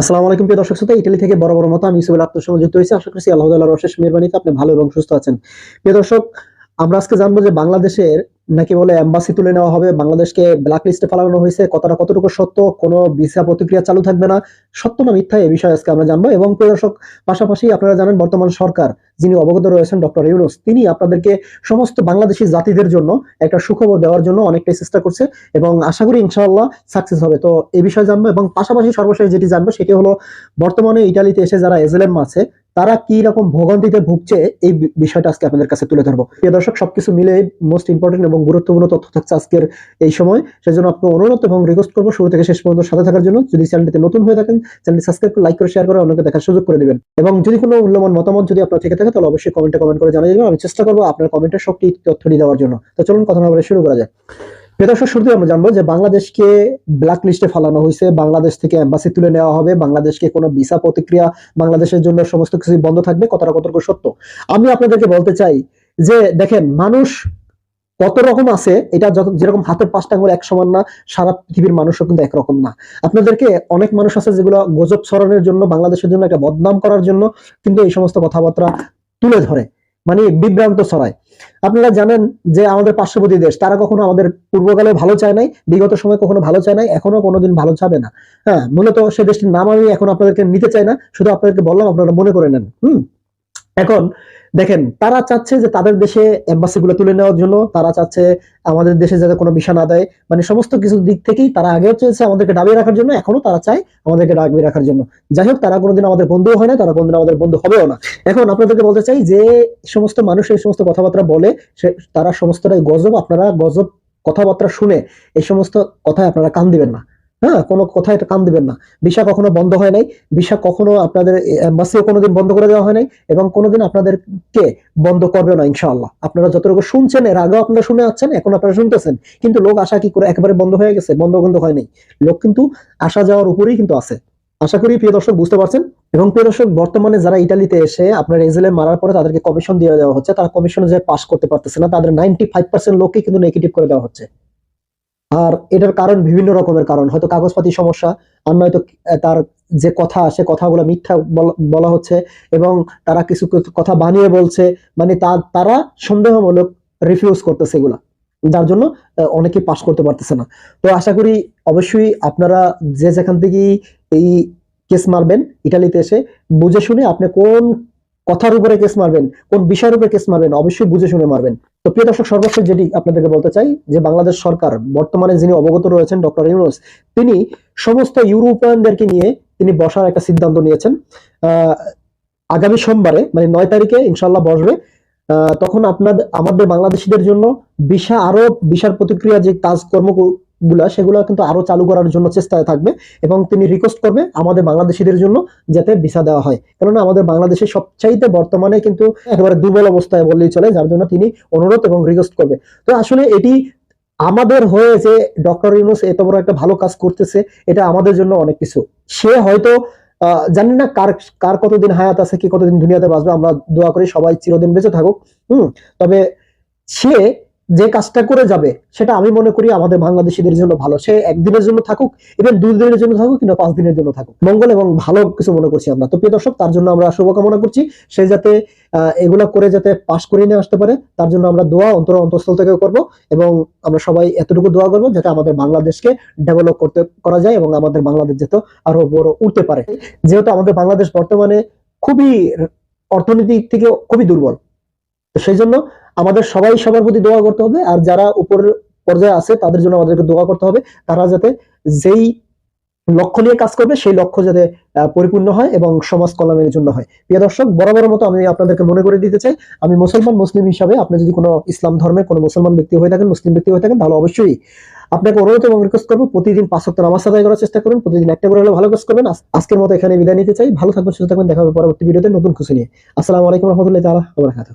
আসসালামু আলাইকুম প্রিয় দর্শক শ্রোতা, ইটালি থেকে বড় বড় মতো আমি ইসুবুল আপনার সঙ্গে যুক্ত হয়েছি। আশা করছি আল্লাহ তাল্লাহর অশেষ মেহরবানিতে আপনি ভালো এবং সুস্থ আছেন। প্রিয় দর্শক, আমরা আজকে জানব যে বাংলাদেশের নাকি বলে এম্বাসি তুলে নেওয়া হবে? বাংলাদেশকে ব্ল্যাক লিস্টে ফেলানো হয়েছে। কতটা কতটুকু সত্য? কোনো ভিসা প্রতিক্রিয়া চালু থাকবে না। সত্য না মিথ্যা এই বিষয়ে আজকে আমরা জানব। এবং প্রিয় দর্শক, পাশাপাশি আপনারা জানেন, বর্তমান সরকার যিনি অবগত রয়েছেন, ডক্টর ইউনুস, তিনি আপনাদেরকে সমস্ত বাংলাদেশি জাতিদের জন্য একটা সুখবর দেওয়ার জন্য অনেকটাই চেষ্টা করছে এবং আশা করি ইনশাআল্লাহ সাকসেস হবে। তো এই বিষয়ে জানব এবং পাশাপাশি সর্বশেষ যেটি জানব, সেটি হলো বর্তমানে ইটালিতে এসে যারা এজেলেম আছে তারা কি রকম ভোগান্তিতে ভুগছে এই বিষয়টা আজকে আপনাদের কাছে তুলে ধরবো। প্রিয় দর্শক, সবকিছু মিলে মোস্ট ইম্পর্টেন্ট এবং গুরুত্বপূর্ণ তথ্য থাকছে আজকের এই সময়। সেজন্য আপনাকে অনুরোধ এবং রিকোয়েস্ট করব শুরু থেকে শেষ পর্যন্ত সাথে থাকার জন্য। যদি চ্যানেলটিতে নতুন হয়ে থাকেন, চ্যানেলটি সাবস্ক্রাইব করে লাইক করে শেয়ার করে, অন্যকে দেখার সুযোগ করে দিবেন। এবং যদি কোনো মূল্যবান মতামত যদি আপনার থেকে থাকে, তাহলে অবশ্যই কমেন্টে কমেন্ট করে জানিয়ে দেবেন। আমি চেষ্টা করব আপনার কমেন্টের সবটি তথ্যটি দেওয়ার জন্য। তো চলুন, কথা না বলে শুরু করা যায় প্রিয় দর্শক শুরুতে আমরা জানব যে বাংলাদেশকে ব্ল্যাক লিস্টে ফেলানো হয়েছে, বাংলাদেশ থেকে এম্বাসি তুলে নেওয়া হবে, বাংলাদেশকে কোনো ভিসা প্রতিক্রিয়া, বাংলাদেশের জন্য সমস্ত কিছু বন্ধ থাকবে কতটা কতটুকু সত্য? আমি আপনাদেরকে বলতে চাই যে, দেখেন, মানুষ কত রকম আছে, এটা যেরকম হাতের পাঁচটা আঙুল এক সমান না, সারা পৃথিবীর মানুষও কিন্তু একরকম না। আপনাদেরকে অনেক মানুষ আছে যেগুলো গজব ছড়ানোর জন্য, বাংলাদেশের জন্য একটা বদনাম করার জন্য, কিন্তু এই সমস্ত কথাবার্তা তুলে ধরে। মানে বিভ্রান্ত ছড়ায়। আপনারা জানেন যে আমাদের পার্শ্ববর্তী দেশ, তারা কখনো আমাদের পূর্বকালে ভালো চায় নাই, বিগত সময় কখনো ভালো চায় নাই, এখনও কোনোদিন ভালো চাবে না। হ্যাঁ মূলত সে দেশটির নাম আমি এখন আপনাদেরকে নিতে চাই না, শুধু আপনাদেরকে বললাম, আপনারা মনে করে নেন। হুম, এখন দেখেন, তারা চাচ্ছে যে তাদের দেশে এম্বাসি গুলো তুলে নেওয়ার জন্য, তারা চাচ্ছে আমাদের দেশে যাতে কোনো বিষয় না দেয়। মানে সমস্ত কিছু দিক থেকেই তারা আগেও চেয়েছে আমাদেরকে দাবিয়ে রাখার জন্য, এখনও তারা চায় আমাদেরকে দাবিয়ে রাখার জন্য। যাই হোক, তারা কোনোদিন আমাদের বন্ধু হয় না তারা কোনোদিন আমাদের বন্ধু হবেও না। এখন আপনাদেরকে বলতে চাই যে সমস্ত মানুষ, এই সমস্ত কথাবার্তা বলে, সে তারা সমস্তটাই গজব, আপনারা গজব কথাবার্তা শুনে এই সমস্ত কথায় আপনারা কান দিবেন না। হ্যাঁ কোনো কথায় কান দিবেন না। ভিসা কখনো বন্ধ হয় নাই। ভিসা কখনো আপনাদের এম্বাসিও কোনোদিন বন্ধ করে দেওয়া হয় নাই এবং কোনোদিন আপনাদেরকে বন্ধ করবে না, ইনশাআল্লাহ। আপনারা যতটুকু শুনছেন, এর আগেও আপনারা শুনে আছেন এখন আপনারা শুনতেছেন। কিন্তু লোক আশা কি করে একেবারে বন্ধ হয়ে গেছে? বন্ধ কিন্তু হয় নাই। লোক কিন্তু আসা যাওয়ার উপরেই কিন্তু আছে। আশা করি, প্রিয় দর্শক, বুঝতে পারছেন? এবং প্রিয় দর্শক, বর্তমানে যারা ইটালিতে এসে আপনার এজেলে মারার পরে তাদেরকে কমিশন দিয়ে দেওয়া হচ্ছে, তারা কমিশনে যে পাস করতে পারতেছে না, তাদের নাইনটি ফাইভ পার্সেন্ট লোককে কিন্তু নেগেটিভ করে দেওয়া হচ্ছে। আর এটার কারণ বিভিন্ন রকমের কারণ। হয়তো কাগজপাতি সমস্যা আর নয়তো তার যে কথা সে কথাগুলো মিথ্যা বলা- হচ্ছে এবং তারা কিছু কথা বানিয়ে বলছে মানে তা- তারা সন্দেহমূলক রিফিউজ করতেছে এগুলা। যার জন্য আহ, অনেকেই পাস করতে পারতেছে না। তো আশা করি অবশ্যই আপনারা যে যেখান থেকেই এই কেস মারবেন ইটালিতে এসে বুঝে শুনে আপনি কোন কথার উপরে কেস মারবেন, কোন বিষয়ের উপরে কেস মারবেন, অবশ্যই বুঝে শুনে মারবেন। তো প্রিয় দর্শক, সর্বশেষ যেটি আপনাদেরকে বলতে চাই, যে বাংলাদেশ সরকার, বর্তমানে যিনি অবগত রয়েছেন ডক্টর ইউনুস, তিনি সমস্ত ইউরোপিয়ানদেরকে নিয়ে তিনি বসার একটা সিদ্ধান্ত নিয়েছেন। আগামী সোমবারে মানে নয় তারিখে ইনশাল্লাহ বসবে। তখন আপনাদের আমাদের বাংলাদেশিদের জন্য ভিসা আরও, ভিসার প্রতিক্রিয়া যে কাজকর্ম গুলা, সেগুলো কিন্তু আরও চালু করার জন্য চেষ্টায় থাকবে এবং তিনি রিকোয়েস্ট করবে আমাদের বাংলাদেশিদের জন্য যাতে ভিসা দেওয়া হয়। কেননা আমাদের বাংলাদেশে সবচাইতে বর্তমানে কিন্তু একেবারে দুর্বল অবস্থায় বললেই চলে, যার জন্য তিনি অনুরোধ এবং রিকোয়েস্ট করবে। তো আসলে এটি আমাদের হয়ে যে ডক্টর ইউনুস এত বড় একটা ভালো কাজ করতেছে, এটা আমাদের জন্য অনেক কিছু। সে হয়তো জানি না কার কার কতদিন হায়াত আছে, কি কতদিন দুনিয়াতে বাঁচবে, আমরা দোয়া করি সবাই চিরদিন বেঁচে থাকুক। হুম, তবে সে যে কাজটা করে যাবে, সেটা আমি মনে করি আমাদের বাংলাদেশিদের জন্য ভালো। সে একদিনের জন্য থাকুক ইভেন দুই দিনের জন্য থাকুক কিংবা পাঁচ দিনের জন্য থাকুক। মঙ্গল এবং ভালো কিছু মনে করছি আমরা। তো প্রিয় দর্শক, তার জন্য আমরা শুভকামনা করছি। সে যাতে এগুলা করে যাতে পাশ করে নিয়ে আসতে পারে, তার জন্য আমরা দোয়া অন্তর অন্তঃস্থল থেকে করব এবং আমরা সবাই এতটুকু দোয়া করব যাতে আমাদের বাংলাদেশকে ডেভেলপ করতে, করা যায় এবং আমাদের বাংলাদেশ যাতে আরও বড় উঠতে পারে। যেহেতু আমাদের বাংলাদেশ বর্তমানে খুবই অর্থনৈতিক থেকে খুবই দুর্বল। সেই জন্য আমাদের সবাই সবার প্রতি দোয়া করতে হবে, আর যারা উপরের পর্যায়ে আছে, তাদের জন্য আমাদেরকে দোয়া করতে হবে, তারা যাতে যেই লক্ষ্য নিয়ে কাজ করবে, সেই লক্ষ্য যাতে পরিপূর্ণ হয় এবং সমাজ কল্যাণের জন্য হয়। প্রিয় দর্শক বরাবর মতো আমি আপনাদেরকে মনে করে দিতে চাই, আমি মুসলমান, মুসলিম হিসাবে আপনি যদি কোনো ইসলাম ধর্মের কোনো মুসলমান ব্যক্তি হয়ে থাকেন, মুসলিম ব্যক্তি হয়ে থাকেন, তাহলে অবশ্যই আপনাকে অনুরোধ এবং রিকোয়েস্ট করব, প্রতিদিন পাঁচ সপ্তাহ নামাজ আদায় করার চেষ্টা করুন, প্রতিদিন একটা করে হলে ভালো কাজ করবেন। আজ- আজকের মতো এখানে বিদায় নিতে চাই, ভালো থাকবেন, সুস্থ থাকবেন, দেখা হবে পরবর্তী ভিডিওতে নতুন খুশি নিয়ে। আসসালামু আলাইকুম রহমতুল্লাহ বারাকাতুহু।